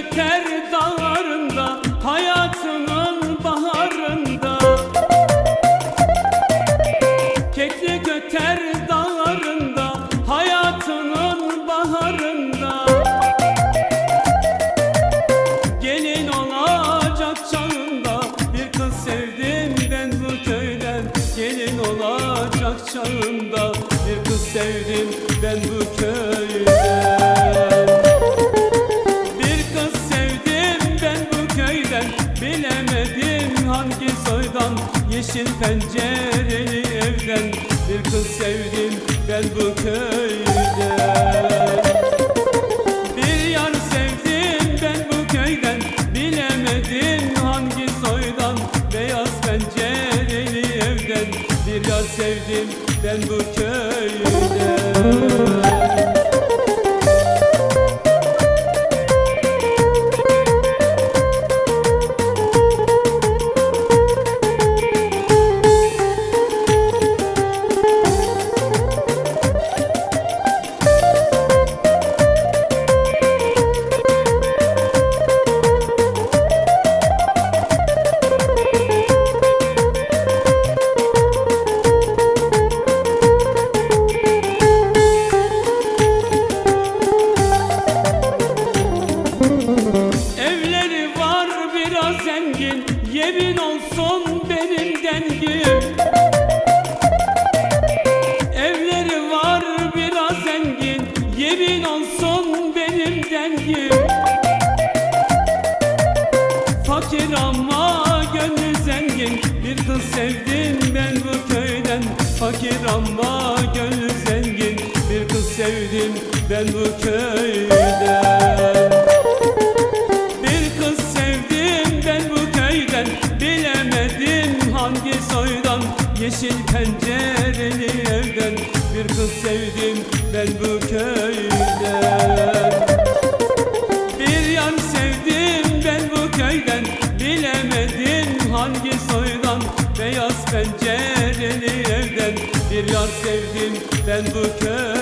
döker dağlarında Hayatının baharında. Kekli göter dağlarında Hayatının baharında. Gelin olacak çağında Bir kız sevdim ben bu köyden. Gelin olacak çağında Bir kız sevdim ben bu köyden. Bilemedim hangi soydan Yeşil pencereli evden. Bir kız sevdim ben bu köyde. Bir yar sevdim ben bu köyden. Bilemedim hangi soydan Beyaz pencereli evden. Bir yar sevdim ben bu köyde. Yemin olsun benim dengim Evleri var biraz zengin. Yemin olsun benim dengim Fakir ama gönlü zengin. Bir kız sevdim ben bu köyden. Fakir ama gönlü zengin. Bir kız sevdim ben bu köyden yeşil pencereli evden Bir kız sevdim ben bu köyden Bir yan sevdim ben bu köyden Bilemedim hangi soydan. Beyaz pencereli evden Bir yar sevdim ben bu köyden